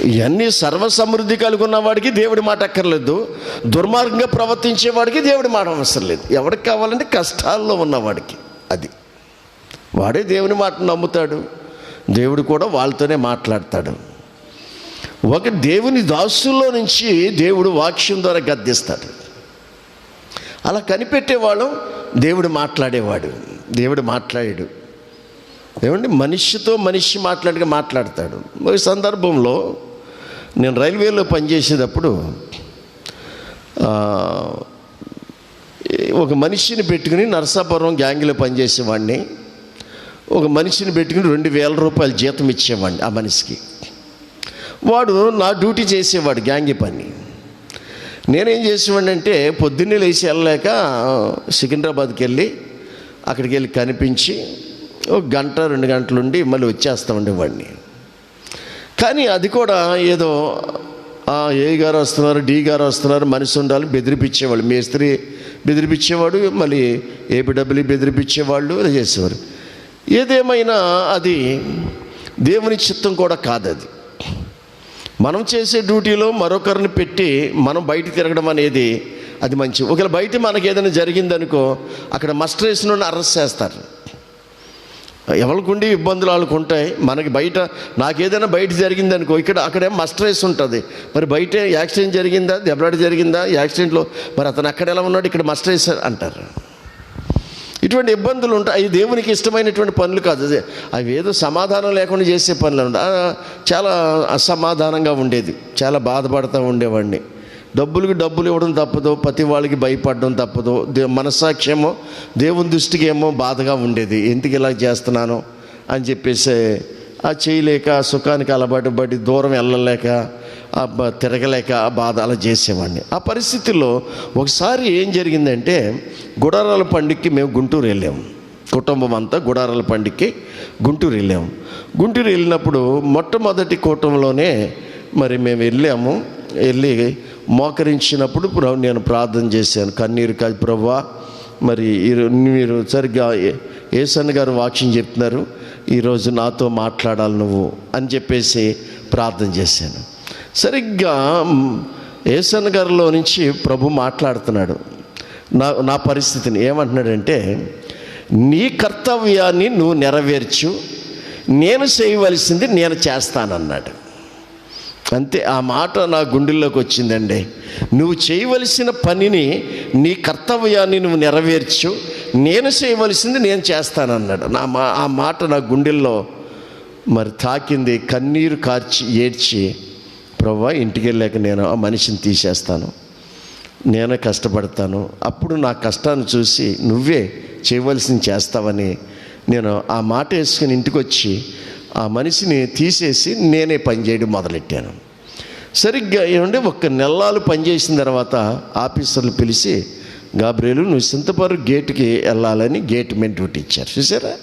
ఇవన్నీ సర్వసమృద్ధి కలిగి ఉన్నవాడికి దేవుడి మాట అక్కర్లేదు. దుర్మార్గంగా ప్రవర్తించేవాడికి దేవుడి మాట అవసరం లేదు. ఎవరికి కావాలంటే కష్టాల్లో ఉన్నవాడికి అది. వాడే దేవుని మాట నమ్ముతాడు. దేవుడు కూడా వాళ్ళతోనే మాట్లాడతాడు. ఒక దేవుని దాసుల్లో నుంచి దేవుడు వాక్యం ద్వారా గద్దిస్తాడు. అలా కనిపెట్టేవాడు దేవుడు మాట్లాడేవాడు. దేవుడు మాట్లాడాడు. ఏమంటే మనిషితో మనిషి మాట్లాడిగా మాట్లాడతాడు. ఈ సందర్భంలో నేను రైల్వేలో పనిచేసేటప్పుడు ఒక మనిషిని పెట్టుకుని నరసాపురం గ్యాంగ్లో పనిచేసేవాడిని. ఒక మనిషిని పెట్టుకుని రెండు వేల రూపాయలు జీతం ఇచ్చేవాడిని ఆ మనిషికి. వాడు నా డ్యూటీ చేసేవాడు గ్యాంగి పని. నేనేం చేసేవాడిని అంటే పొద్దున్నే లేచి వెళ్ళలేక సికింద్రాబాద్కి వెళ్ళి అక్కడికి వెళ్ళి కనిపించి ఒక గంట రెండు గంటలు ఉండి మళ్ళీ వచ్చేస్తా ఉండేవాడిని. కానీ అది కూడా ఏదో ఏ గారు వస్తున్నారు డి గారు వస్తున్నారు మనిషి ఉండాలి బెదిరిపించేవాళ్ళు. మేస్త్రి బెదిరిపించేవాడు మళ్ళీ ఏపీడబ్ల్యూ బెదిరిపించేవాళ్ళు ఇలా చేసేవారు. ఏదేమైనా అది దేవుని చిత్తం కూడా కాదు అది మనం చేసే డ్యూటీలో మరొకరిని పెట్టి మనం బయట తిరగడం అనేది అది మంచి ఒకవేళ బయట మనకి ఏదైనా జరిగిందనుకో అక్కడ మస్టర్ వేసిన అరెస్ట్ చేస్తారు. ఎవరికి ఇబ్బందులు వాళ్ళకు ఉంటాయి మనకి బయట నాకేదైనా బయట జరిగిందనుకో ఇక్కడ అక్కడే మస్టర్ ఉంటుంది. మరి బయట యాక్సిడెంట్ జరిగిందా? దెబ్బలాట జరిగిందా? యాక్సిడెంట్లో మరి అతను అక్కడ ఎలా ఉన్నాడు? ఇక్కడ మస్టరైస్ అంటారు. ఇటువంటి ఇబ్బందులు ఉంటాయి. అవి దేవునికి ఇష్టమైనటువంటి పనులు కాదు. అదే అవి ఏదో సమాధానం లేకుండా చేసే పనులు. చాలా అసమాధానంగా ఉండేది. చాలా బాధపడుతూ ఉండేవాడిని. డబ్బులకు డబ్బులు ఇవ్వడం తప్పదు ప్రతి వాళ్ళకి భయపడడం తప్పదు. దే మనస్సాక్ష్యమో దేవుని దృష్టికి ఏమో బాధగా ఉండేది. ఎందుకు ఇలా చేస్తున్నాను అని చెప్పేసి ఆ చేయలేక ఆ సుఖానికి అలవాటు పడి దూరం వెళ్ళలేక ఆ తిరగలేక ఆ బాధ అలా చేసేవాడిని. ఆ పరిస్థితుల్లో ఒకసారి ఏం జరిగిందంటే గుడారాల పండుగకి మేము గుంటూరు వెళ్ళాము కుటుంబం అంతా గుడారాల పండుగకి గుంటూరు వెళ్ళాము గుంటూరు వెళ్ళినప్పుడు మొట్టమొదటి కూటంలోనే మరి మేము వెళ్ళాము. వెళ్ళి మోకరించినప్పుడు నేను ప్రార్థన చేశాను. కన్నీరు కాదు ప్రవ్వా మరి మీరు సరిగ్గా ఏసన్ గారు వాక్యం చెప్తున్నారు ఈరోజు నాతో మాట్లాడాలి నువ్వు అని చెప్పేసి ప్రార్థన చేశాను. సరిగ్గా ఏసన్ గారిలో నుంచి ప్రభు మాట్లాడుతున్నాడు. నా నా పరిస్థితిని ఏమంటున్నాడంటే నీ కర్తవ్యాన్ని నువ్వు నెరవేర్చు నేను చేయవలసింది నేను చేస్తానన్నాడు. అంతే ఆ మాట నా గుండెల్లోకి వచ్చిందండి. నువ్వు చేయవలసిన పనిని నీ కర్తవ్యాన్ని నువ్వు నెరవేర్చు. నేను చేయవలసింది నేను చేస్తానన్నాడు. నా మా ఆ మాట నా గుండెల్లో మరి తాకింది. కన్నీరు కార్చి ఏడ్చి ప్రవ్వా ఇంటికి వెళ్ళాక నేను ఆ మనిషిని తీసేస్తాను. నేనే కష్టపడతాను. అప్పుడు నా కష్టాన్ని చూసి నువ్వే చేయవలసింది చేస్తావని నేను ఆ మాట వేసుకుని ఇంటికి వచ్చి ఆ మనిషిని తీసేసి నేనే పని చేయడం మొదలెట్టాను. సరిగ్గా ఏమంటే ఒక్క నెలలు పనిచేసిన తర్వాత ఆఫీసర్లు పిలిచి గాబ్రేలు నువ్వు సింతపరు గేటుకి వెళ్ళాలని గేట్ మీద డ్యూటీ ఇచ్చారు. చూసారా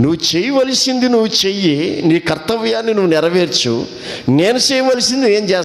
నువ్వు చేయవలసింది నువ్వు చెయ్యి నీ కర్తవ్యాన్ని నువ్వు నెరవేర్చు నేను చేయవలసింది ఏం చేస్తాను